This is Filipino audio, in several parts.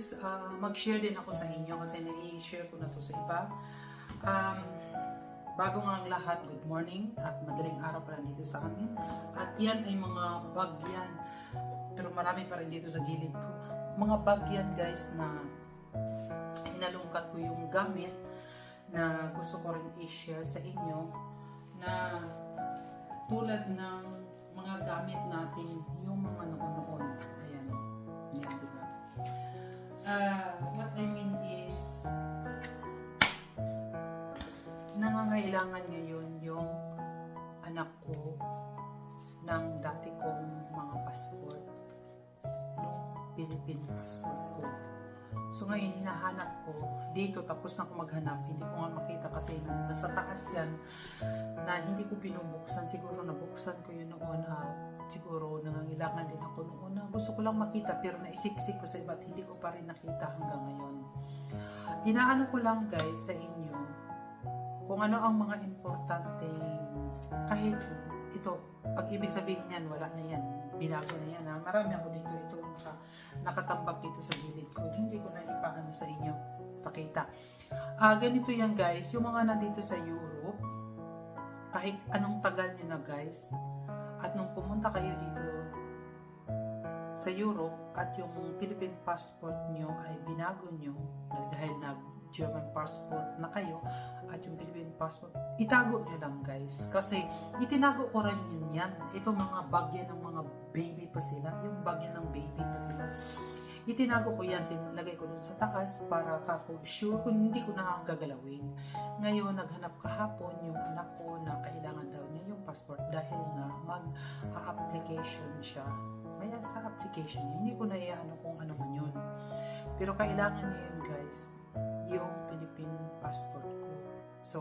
guys, ah, mag-share din ako sa inyo kasi nai-share ko na to sa iba. Um, bago nga ang lahat, good morning at madaling araw pa dito sa amin. At yan ay mga bag yan. Pero marami pa rin dito sa gilid ko. Mga bag yan guys na hinalungkat ko yung gamit na gusto ko rin i-share sa inyo na tulad ng mga gamit natin Ah, what I mean is nangangailangan ngayon yung anak ko ng dati kong mga passport nung Philippine passport ko. So ngayon, hinahanap ko dito, tapos na ako maghanap, hindi ko nga makita kasi nasa taas yan na hindi ko binubuksan. Siguro nabuksan ko yun noon at siguro nangangailangan din ako noon na gusto ko lang makita pero naisiksik ko sa iba at hindi ko pa rin nakita hanggang ngayon. Inaano ko lang guys sa inyo kung ano ang mga importante kahit ito, pag ibig sabihin yan, wala na yan. Binago na yan. Ha? Marami ako dito. Ito naka, nakatambak dito sa gilid ko. Hindi ko na ipaano sa inyo. Pakita. Ah, ganito yan guys. Yung mga nandito sa Europe, kahit anong tagal nyo na guys, at nung pumunta kayo dito sa Europe at yung Philippine passport nyo ay binago nyo dahil nag German passport na kayo at yung Philippine passport, itago nyo lang guys. Kasi itinago ko rin yun yan. Ito mga bagyan ng mga baby pa sila. Yung bagyan ng baby pa sila. Itinago ko yan, tinlagay ko dun sa taas para kako sure kung hindi ko na gagalawin. Ngayon, naghanap kahapon yung anak ko na kailangan daw niya yung passport dahil nga mag-application siya. Kaya sa application niya, hindi ko na iano kung ano man yun. Pero kailangan niya yun guys, yung Philippine passport ko. So,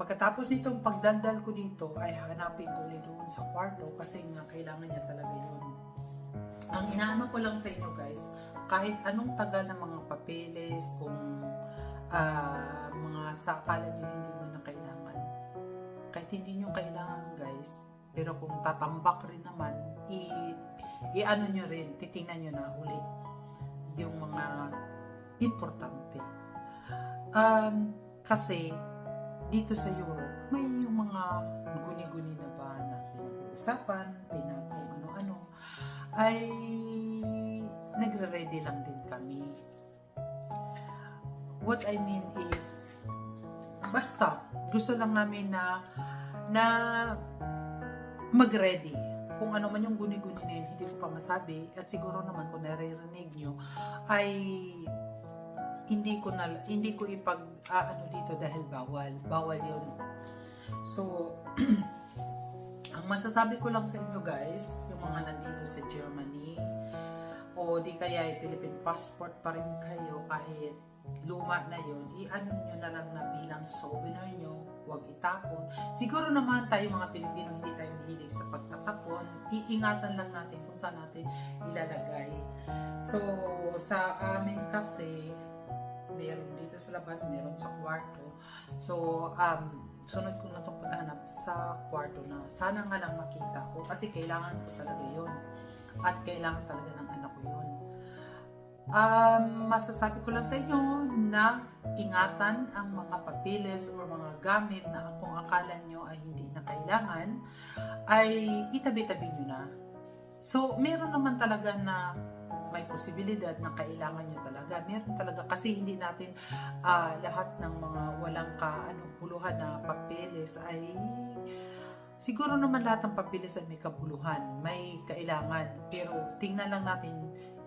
pagkatapos nitong pagdandal ko dito, ay hanapin ko ulit doon sa kwarto kasi nga kailangan niya talaga yun. Ang inaano ko lang sa inyo guys, kahit anong tagal ng mga papeles, kung ah, mga sakala nyo hindi mo na kailangan, kahit hindi nyo kailangan guys, pero kung tatambak rin naman, i, i-ano nyo rin, titingnan nyo na ulit yung mga importante. Um, kasi dito sa Europe, may yung mga guni-guni na ba na pinag-uusapan, pinag ay nagre-ready lang din kami. What I mean is, basta, gusto lang namin na na mag-ready. Kung ano man yung guni-guni na yun, hindi ko pa masabi. At siguro naman kung naririnig nyo, ay hindi ko na hindi ko ipag ah, ano dito dahil bawal. Bawal 'yun. So ang masasabi ko lang sa inyo guys, yung mga nandito sa Germany o di kaya ay Philippine passport pa rin kayo kahit luma na yun, i-ano nyo na lang na bilang souvenir nyo, huwag itapon. Siguro naman tayo mga Pilipino hindi tayo mahilig sa pagtatapon, iingatan lang natin kung saan natin ilalagay. So, sa amin kasi, meron dito sa labas, meron sa kwarto. So, um, sunod ko na itong paghanap sa kwarto na sana nga lang makita ko kasi kailangan ko talaga yun. At kailangan talaga ng anak ko yun. Um, masasabi ko lang sa inyo na ingatan ang mga papiles o mga gamit na kung akala nyo ay hindi na kailangan, ay itabi-tabi nyo na. So, meron naman talaga na may posibilidad na kailangan nyo talaga. Meron talaga kasi hindi natin ah, lahat ng mga walang ka, ano, buluhan na papeles ay siguro naman lahat ng papeles ay may kabuluhan, may kailangan. Pero tingnan lang natin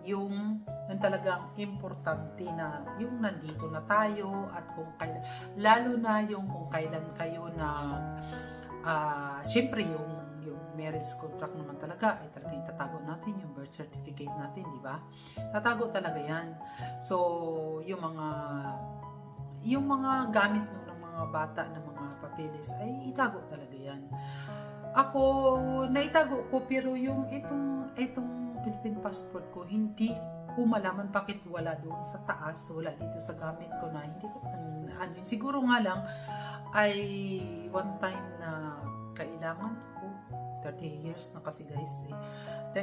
yung, yung talagang importante na yung nandito na tayo at kung kailan, lalo na yung kung kailan kayo na ah syempre yung marriage contract naman talaga ay talaga itatago natin yung birth certificate natin, di ba? Tatago talaga yan. So, yung mga yung mga gamit ng mga bata ng mga papeles ay itago talaga yan. Ako, naitago ko pero yung itong itong Philippine passport ko, hindi ko malaman bakit wala doon sa taas, wala dito sa gamit ko na hindi ko ano, siguro nga lang ay one time na kailangan 30 years na kasi guys eh.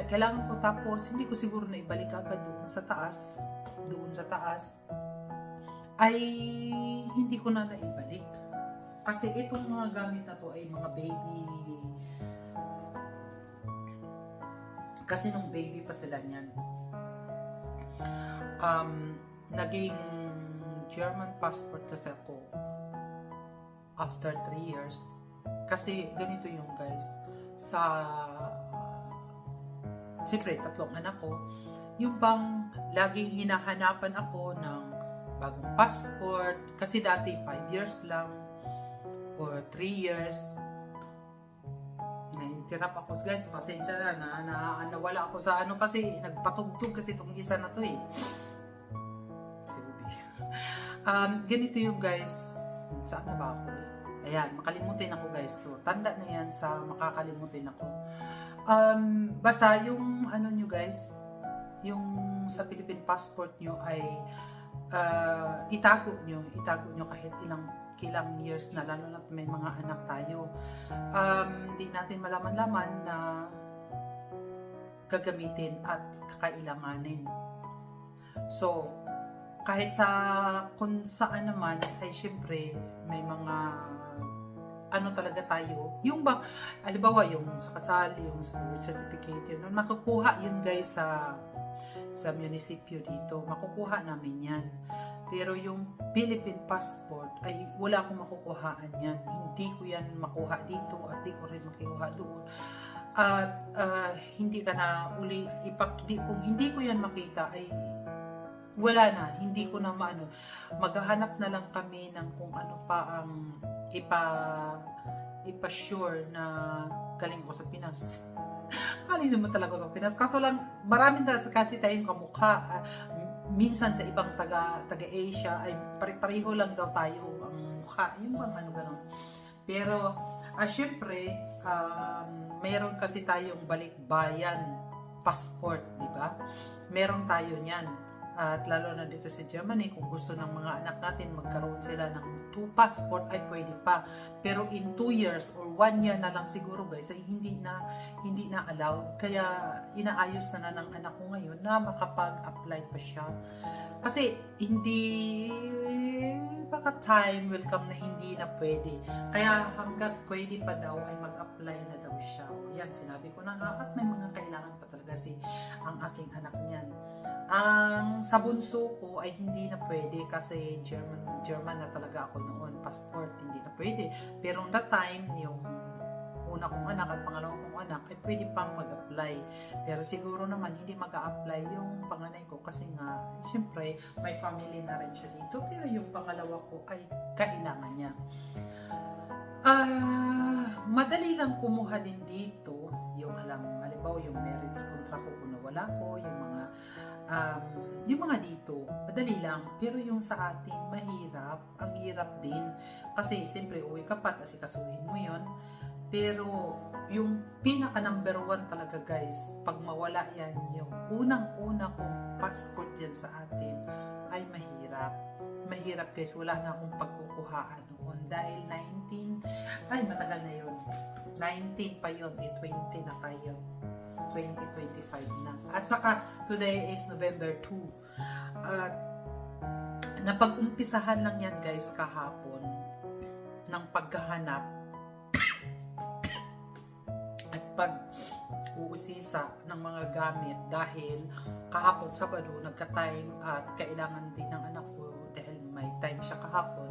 Kailangan ko tapos hindi ko siguro na ibalik agad doon sa taas doon sa taas, ay hindi ko na naibalik. Kasi itong mga gamit na to ay mga baby. Kasi nung baby pa sila niyan. Um, naging German passport kasi ako after 3 years. Kasi ganito yung guys. Sa Siyempre, tatlong anak ko. Yung bang laging hinahanapan ako ng bagong passport. Kasi dati 5 years lang or 3 years. Na-interrupt ako. Guys, pasensya na, na, na, nawala ako sa ano kasi nagpatugtog kasi itong isa na to eh. Um, ganito yung guys. Saan na ba ako eh? Ayan, makalimutin ako guys. So, tanda na yan sa makakalimutin ako. Um, basta yung ano nyo guys, yung sa Philippine passport nyo ay uh, itago nyo, itago nyo kahit ilang kilang years na lalo na may mga anak tayo. Um, hindi natin malaman-laman na gagamitin at kakailanganin. So, kahit sa kung saan naman ay syempre may mga ano talaga tayo, yung ba, alibawa yung sa kasal, yung sa birth certificate, yun, makukuha yun guys sa sa munisipyo dito, makukuha namin yan. Pero yung Philippine passport ay wala akong makukuhaan yan. Hindi ko yan makuha dito at di ko rin makuha doon. At ah, hindi ka na uli ipak kung hindi ko yan makita ay wala na, hindi ko na maano. Maghahanap na lang kami ng kung ano pa ang ipa ipa-sure na galing ko sa Pinas. Galing naman talaga sa Pinas. Kaso lang, maraming na kasi tayong kamukha. ah, minsan sa ibang taga taga Asia ay pare-pareho lang daw tayo ang mukha. Yung bang ano gano'n. Pero, ah, syempre, um, meron kasi tayong balikbayan passport, di ba? Meron tayo niyan. At lalo na dito sa Germany, kung gusto ng mga anak natin magkaroon sila ng two passport, ay pwede pa. Pero in two years or one year na lang siguro guys, ay hindi na hindi na allowed. Kaya inaayos na na ng anak ko ngayon na makapag-apply pa siya. Kasi hindi baka time will come na hindi na pwede. Kaya hanggat pwede pa daw ay mag-apply na daw siya. O yan, sinabi ko na nga at may mga kailangan pa talaga si ang aking anak niyan. Ang sa bunso ko ay hindi na pwede kasi German German na talaga ako noon. Passport hindi na pwede. Pero on that time, yung una kong anak at pangalawa kong anak ay pwede pang mag-apply. Pero siguro naman hindi mag apply yung panganay ko kasi nga, siyempre, may family na rin siya dito. Pero yung pangalawa ko ay kailangan niya. Ah, madali lang kumuha din dito yung alam, halimbawa yung marriage contract ko kung nawala ko, yung mga um, yung mga dito, madali lang. Pero yung sa atin, mahirap. Ang hirap din. Kasi, siyempre, uwi ka pa, kasi kasuhin mo yon Pero, yung pinaka number one talaga, guys, pag mawala yan, yung unang-una kong passport yan sa atin, ay mahirap. Mahirap, guys. Wala na akong pagkukuhaan noon. Dahil 19, ay, matagal na yun. 19 pa yun, eh, 20 na tayo. 2025 na. At saka, today is November 2. At napag-umpisahan lang yan guys kahapon ng paghahanap at pag uusisa ng mga gamit dahil kahapon Sabado nagka-time at kailangan din ng anak ko dahil may time siya kahapon.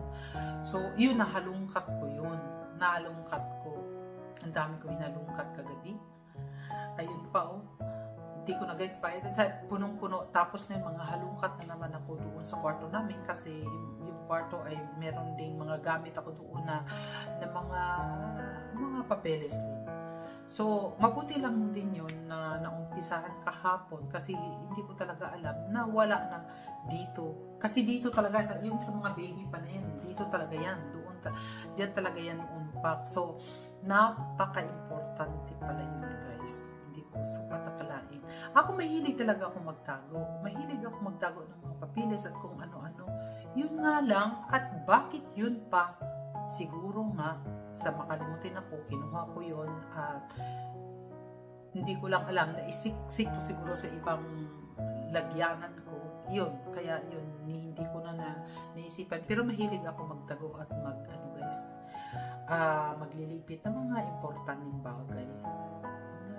So, yun nahalungkat ko yun. Nahalungkat ko. Ang dami ko hinalungkat kagabi ayun pa oh hindi ko na guys punong-puno tapos may mga halungkat na naman ako doon sa kwarto namin kasi yung kwarto ay meron ding mga gamit ako doon na, na mga mga papeles din so mabuti lang din yun na naumpisahan kahapon kasi hindi ko talaga alam na wala na dito kasi dito talaga yung sa mga baby pa na yan dito talaga yan doon ta, diyan talaga yan unpack so napaka-importante pala yun guys hindi ko supat akalain. Ako mahilig talaga ako magtago. Mahilig ako magtago ng mga papilis at kung ano-ano. Yun nga lang, at bakit yun pa? Siguro nga, sa makalimutin ako, kinuha ko yun at hindi ko lang alam na isiksik ko siguro sa ibang lagyanan ko. yun, kaya yun, hindi ko na, na naisipan. Pero mahilig ako magtago at mag, ano guys, ah maglilipit ng mga importanteng bagay.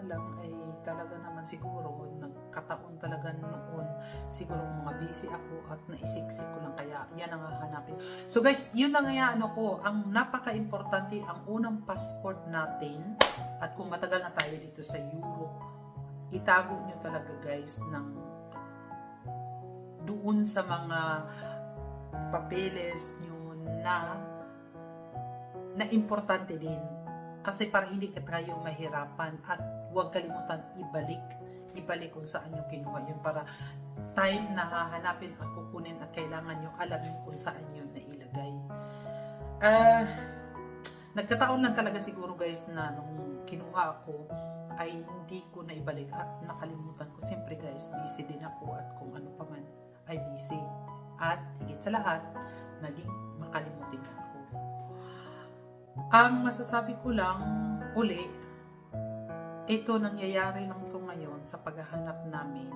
Lang, ay talaga naman siguro, nagkataon talaga noon, siguro mga busy ako at naisiksik ko lang, kaya yan ang hahanapin. So guys, yun lang nga ano ko, ang napaka-importante, ang unang passport natin, at kung matagal na tayo dito sa Europe, itago nyo talaga guys ng doon sa mga papeles nyo na na importante din kasi para hindi ka tayo mahirapan at huwag kalimutan ibalik ibalik kung saan nyo kinuha yun para time na hahanapin at kukunin at kailangan nyo alam kung saan yun nailagay ah nagkataon lang talaga siguro guys na nung kinuha ako ay hindi ko na ibalik at nakalimutan ko. Siyempre guys busy din ako at kung ano pa man ay busy. At higit sa lahat naging makalimutin ako ang masasabi ko lang uli ito nangyayari lang to ngayon sa paghahanap namin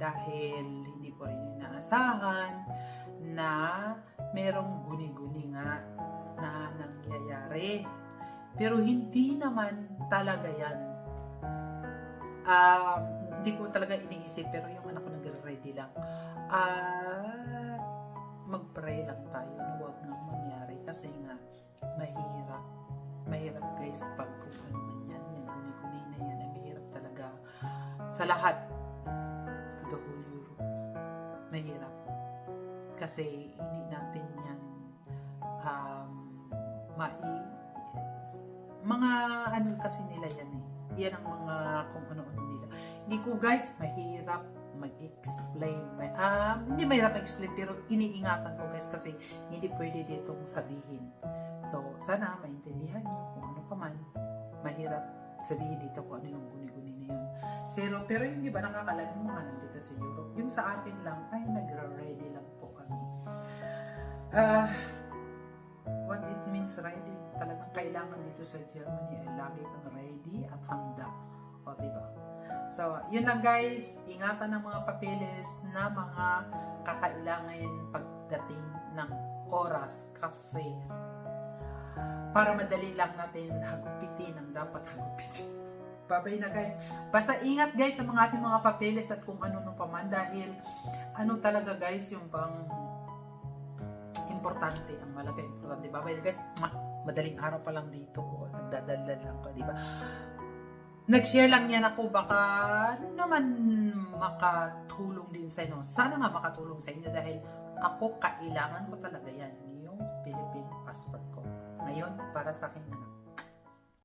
dahil hindi ko rin inaasahan na merong guni-guni nga na nangyayari. Pero hindi naman talaga yan. Um, hindi ko talaga iniisip pero yung anak ko nagre-ready lang. At mag-pray lang tayo na huwag nang mangyari kasi nga mahirap. Mahirap guys pag kung ano man yan yung guni-guni na yan ay mahirap talaga. Sa lahat to the whole Europe mahirap. Kasi hindi natin yan um, mai mga ano kasi nila yan eh. Yan ang mga kung ano-ano nila. Hindi ko guys mahirap mag-explain. May, um, hindi mahirap mag-explain pero iniingatan ko guys kasi hindi pwede ditong sabihin so sana maintindihan nyo kung ano pa man. Mahirap sabihin dito kung ano yung guni-guni na yun. Zero pero yung iba nakakalam yung mga nandito sa Europe yung sa atin lang ay nagra-ready lang po kami. Ah what it means ready? Talagang kailangan dito sa Germany ay lagi kang ready at handa. O diba? So yun lang guys. Ingatan ng mga papeles na mga kakailangan pagdating ng oras. Kasi para madali lang natin hagupitin ang dapat hagupitin Babay na guys. Basta ingat guys sa mga ating mga papeles at kung ano no paman dahil ano talaga guys yung pang importante, ang malaga importante. Babay na guys, madaling araw pa lang dito, oh, nagdadaldal lang ko, di ba? Nag-share lang yan ako, baka naman makatulong din sa inyo. Sana nga makatulong sa inyo dahil ako kailangan ko talaga yan, yung Philippine passport ko. Ngayon, para sa akin na